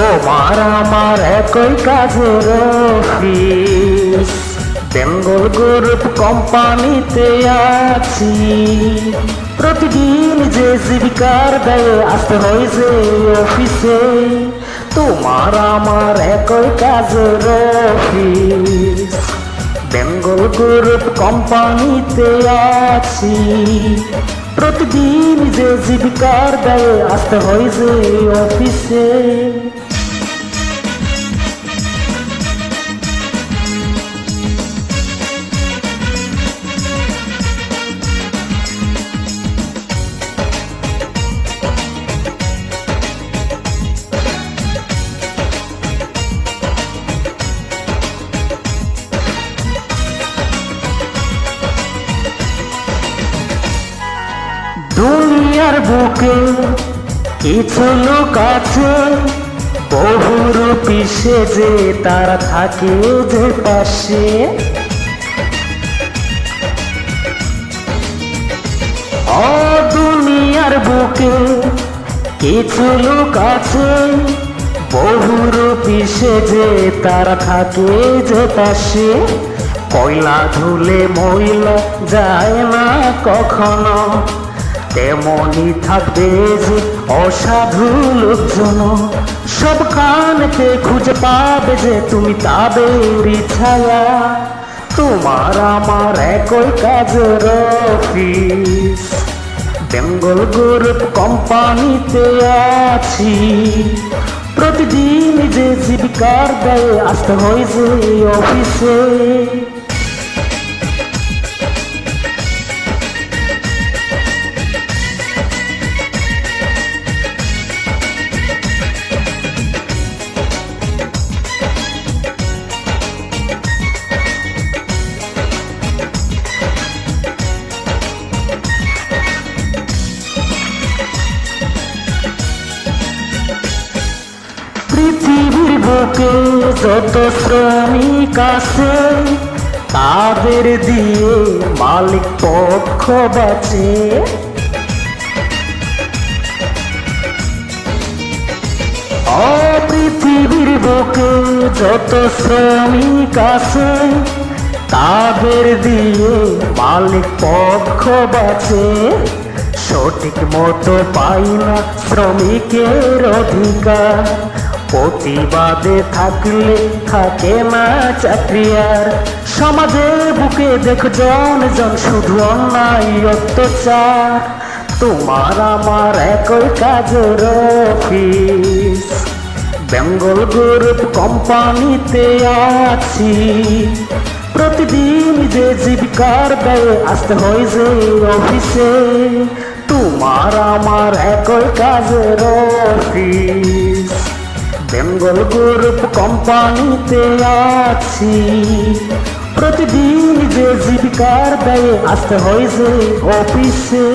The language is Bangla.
তোমার আমার একই কাজের অফিস। বেঙ্গল গ্রুপ কোম্পানিতে আছি। প্রতিদিন যে জীবিকার গায়ে আসতে হয় যে অফিসে। তোমার আমার একই কাজের অফিস। বেঙ্গল গ্রুপ কোম্পানিতে আছি। প্রতিদিন যে জীবিকার গায়ে আসতে হয় যে অফিসে। দুনিয়ার বুকে কিছু লোক আছে বহুর পিসে যে তারা থাকে যে পাশে। ও দুনিয়ার বুকে কিছু লোক আছে বহুর পিসে যে তারা থাকে যে পাশে। কয়লা ধুলে ময়লা যায় না কখনো তেমনই থাকবে যে অসাধু লোকজন সব কানতে খুঁজে পাবে যে তুমি তাদেরই ছায়া। তোমার আমার একই কাজের অফিস। বেঙ্গল গ্রুপ কোম্পানিতে আছি। প্রতিদিন যে জীবিকার গায়ে আসতে হয় যে অফিসে। পৃথিবীর বুকে যত শ্রমিক আছে, তাদের দিয়ে মালিক পক্ষ ও পৃথিবীর বুকে যত শ্রমিক আছে, তাদের দিয়ে মালিক পক্ষ বাঁচে। সঠিক মতো পাই না শ্রমিকের অধিকার প্রতিবাদে থাকলে থাকে না চাকরি আর সমাজের বুকে দেখ জন জন, শুধু অন্যায় অত্যাচার। তোমার আমার একই কাজের অফিস। বেঙ্গল গ্রুপ কোম্পানিতে আছি। প্রতিদিন যে জীবিকার গায়ে আসতে হয় যে অফিসে, তোমার আমার একই কাজের অফিস। বেঙ্গল গ্রুপ কোম্পানিতে আছি। প্রতিদিন যে জীবিকার গায়ে আসতে হয় যে অফিসে